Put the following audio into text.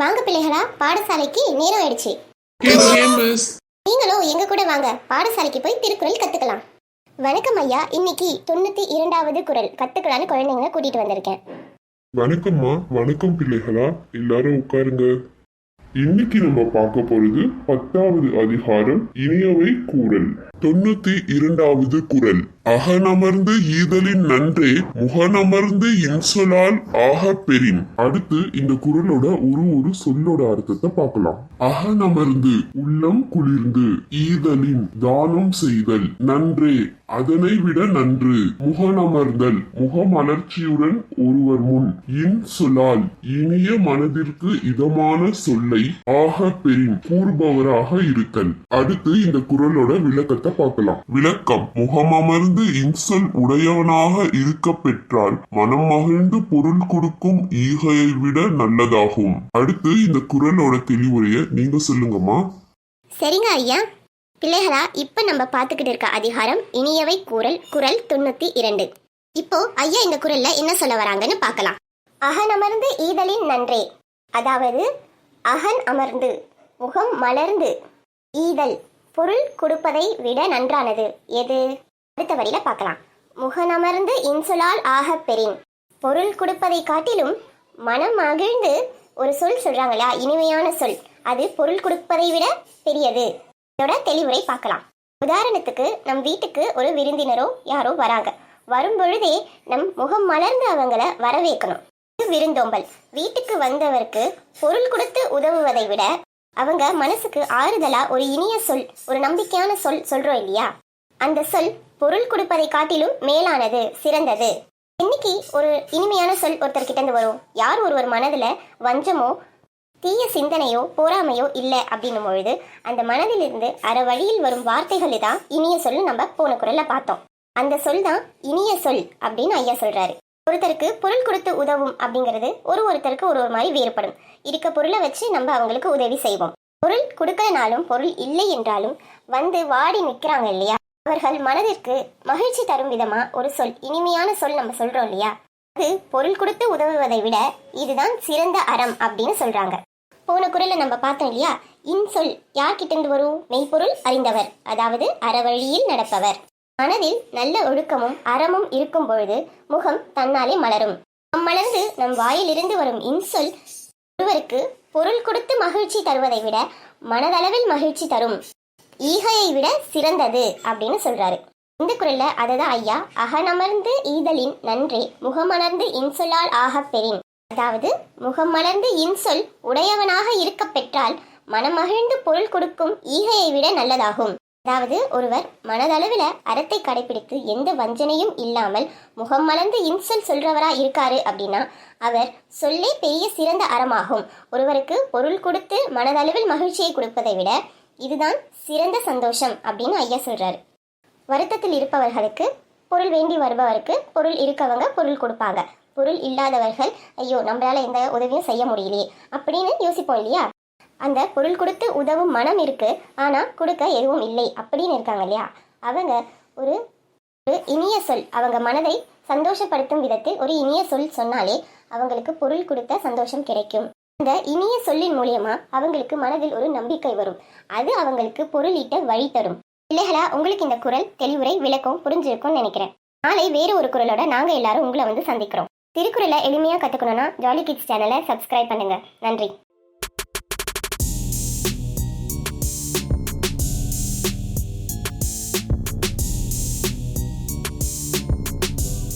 வாங்க பிள்ளைகளா பாடசாலைக்கு நேரம் ஆயிடுச்சு. நீங்களும் எங்க கூட வாங்க பாடசாலைக்கு போய் திருக்குறள் கத்துக்கலாம். வணக்கம் ஐயா இன்னைக்கு தொண்ணூத்தி இரண்டாவது குறள் கத்துக்கலான்னு குழந்தைங்களை கூட்டிட்டு வந்திருக்கேன். வணக்கம்மா வணக்கம் பிள்ளைகளா எல்லாரும் உட்காருங்க. இன்னைக்கு நம்ம பார்க்க போறது பத்தாவது அதிகாரம் இனியவை கூறல். தொண்ணூத்தி இரண்டாவது குறள் அகனமர்ந்து ஈதலின் நன்றே முகனமர்ந்து இன்சொலால் ஆக பெறின். அடுத்து இந்த குறளோட ஒரு ஒரு சொல்லோட அர்த்தத்தை பார்க்கலாம். அகனமர்ந்து உள்ளம் குளிர்ந்து ஈதலின் தானம் செய்தல் நன்றே அதனை விட நன்று. முகனமர்தல் முகமலர்ச்சியுடன் ஒருவர் முன் இன் சொல்லால் இனிய மனதிற்கு இதமான சொல்லை ஆக பெறின் கூறுபவராக இருத்தல் அடுத்து இந்த குறளோட விளக்கத்தை பார்க்கலாம். விளக்கம் முகமமர்ந்து இன்சொல் உடையவனாக இருக்க பெற்றால் மனம் மகிழ்ந்து பொருள் கொடுக்கும் ஈகையை விட நல்லதாகும். அடுத்து இந்த குறளோட தெளிவுரைய நீங்க சொல்லுங்கம்மா. சரிங்க ஐயா. பிள்ளைகளா இப்ப நம்ம பார்த்துக்கிட்டு இருக்க அதிகாரம் இனியவை குரல் குரல் தொண்ணூத்தி இரண்டு. இப்போ ஐயா இந்த குரல்ல என்ன சொல்ல வராங்கன்னு பார்க்கலாம். அகன் அமர்ந்து ஈதலின் நன்றே. அதாவது அகன் அமர்ந்து முகம் மலர்ந்து. ஈதல் பொருள் கொடுப்பதை விட நன்றானது. எது? அடுத்த வரியில பார்க்கலாம். முகநமர்ந்து இன்சொலால் ஆகப் பெறின். பொருள் கொடுப்பதை காட்டிலும் மனம் மகிழ்ந்து ஒரு சொல் சொல்றாங்களா இனிமையான சொல். அது பொருள் கொடுப்பதை விட பெரியது. இதோட தெளிவுரை பார்க்கலாம். உதாரணத்துக்கு நம் வீட்டுக்கு ஒரு விருந்தினரோ யாரோ வராங்க. வரும் பொழுதே நம் முகம் மலர்ந்து அவங்கள வரவேற்கணும். இது விருந்தோம்பல். வீட்டுக்கு வந்தவருக்கு பொருள் கொடுத்து உதவுவதை விட அவங்க மனசுக்கு ஆறுதலா ஒரு இனிய சொல் ஒரு நம்பிக்கையான சொல் சொல்றோம் இல்லையா? அந்த சொல் பொருள் கொடுப்பதை காட்டிலும் மேலானது சிறந்தது. இன்னைக்கு ஒரு இனிமையான சொல் ஒருத்தர்கிட்ட இருந்து வரும். யார் ஒருவர் மனதில் வஞ்சமோ தீய சிந்தனையோ பொறாமையோ இல்லை அப்படின்னும் பொழுது அந்த மனதிலிருந்து அற வழியில் வரும் வார்த்தைகள் தான் இனிய சொல் நம்ம போன குரல்ல பார்த்தோம். அந்த சொல் தான் இனிய சொல் அப்படின்னு ஐயா சொல்றாரு. ஒருத்தருக்கு பொருள் கொடுத்து உதவும் அப்படிங்கிறது ஒரு ஒருத்தருக்கு ஒரு ஒரு மாதிரி வேறுபடும். இருக்க பொருளை வச்சு நம்ம அவங்களுக்கு உதவி செய்வோம். பொருள் கொடுக்கலனாலும் பொருள் இல்லை என்றாலும் வந்து வாடி நிற்கிறாங்க இல்லையா? அவர்கள் மனதிற்கு மகிழ்ச்சி தரும் விதமா ஒரு சொல் இனிமையான சொல் நம்ம சொல்றோம் இல்லையா? அது பொருள் கொடுத்து உதவுவதை விட இதுதான் சிறந்த அறம் அப்படின்னு சொல்றாங்க. போன குரல்ல நம்ம பார்த்தோம் இல்லையா? இன்சொல் யார்கிட்ட இருந்து வரும்? மெய்ப்பொருள் அறிந்தவர் அதாவது அறவழியில் நடப்பவர். மனதில் நல்ல ஒழுக்கமும் அறமும் இருக்கும் பொழுது முகம் தன்னாலே மலரும். அம்மலர்ந்து நம் வாயிலிருந்து வரும் இன்சொல் ஒருவருக்கு பொருள் கொடுத்து மகிழ்ச்சி தருவதை விட மனதளவில் மகிழ்ச்சி தரும். ஈகையை விட சிறந்தது அப்படின்னு சொல்றாரு. இந்த குரல்ல அததான் ஐயா அகனமர்ந்து ஈதலின் நன்றே முகமலர்ந்து இன்சொல்லால் ஆகப் பெறின். அதாவது முகமலர்ந்து இன்சொல் உடையவனாக இருக்க பெற்றால் மனமகிழ்ந்து பொருள் கொடுக்கும் ஈகையை விட நல்லதாகும். அதாவது ஒருவர் மனதளவில் அறத்தை கடைபிடித்து எந்த வஞ்சனையும் இல்லாமல் முகம் மலர்ந்து இன்சொல் சொல்றவரா இருக்காரு அப்படின்னா அவர் சொல்லே பெரிய சிறந்த அறமாகும். ஒருவருக்கு பொருள் கொடுத்து மனதளவில் மகிழ்ச்சியை கொடுப்பதை விட இதுதான் சிறந்த சந்தோஷம் அப்படின்னு ஐயா சொல்றாரு. வருத்தத்தில் இருப்பவர்களுக்கு பொருள் வேண்டி வருபவருக்கு பொருள் இருக்கவங்க பொருள் கொடுப்பாங்க. பொருள் இல்லாதவர்கள் ஐயோ நம்மளால எந்த உதவியும் செய்ய முடியலையே அப்படின்னு யோசிப்போம் இல்லையா? அந்த பொருள் கொடுத்து உதவும் மனம் இருக்கு ஆனா கொடுக்க எதுவும் இல்லை அப்படின்னு இருக்காங்க இல்லையா? அவங்க ஒரு ஒரு இனிய சொல் அவங்க மனதை சந்தோஷப்படுத்தும் விதத்தில் ஒரு இனிய சொல் சொன்னாலே அவங்களுக்கு பொருள் கொடுத்த சந்தோஷம் கிடைக்கும். அந்த இனிய சொல்லின் மூலியமா அவங்களுக்கு மனதில் ஒரு நம்பிக்கை வரும். அது அவங்களுக்கு பொருளீட்ட வழி தரும். பிள்ளைகளா உங்களுக்கு இந்த குரல் தெளிவுரை விளக்கம் புரிஞ்சிருக்கும்னு நினைக்கிறேன். நாளை வேறு ஒரு குரலோட நாங்க எல்லாரும் உங்களை வந்து சந்திக்கிறோம். திருக்குறளை எளிமையா கத்துக்கணும்னா ஜாலி கிட்ஸ் சேனலை சப்ஸ்கிரைப் பண்ணுங்க. நன்றி.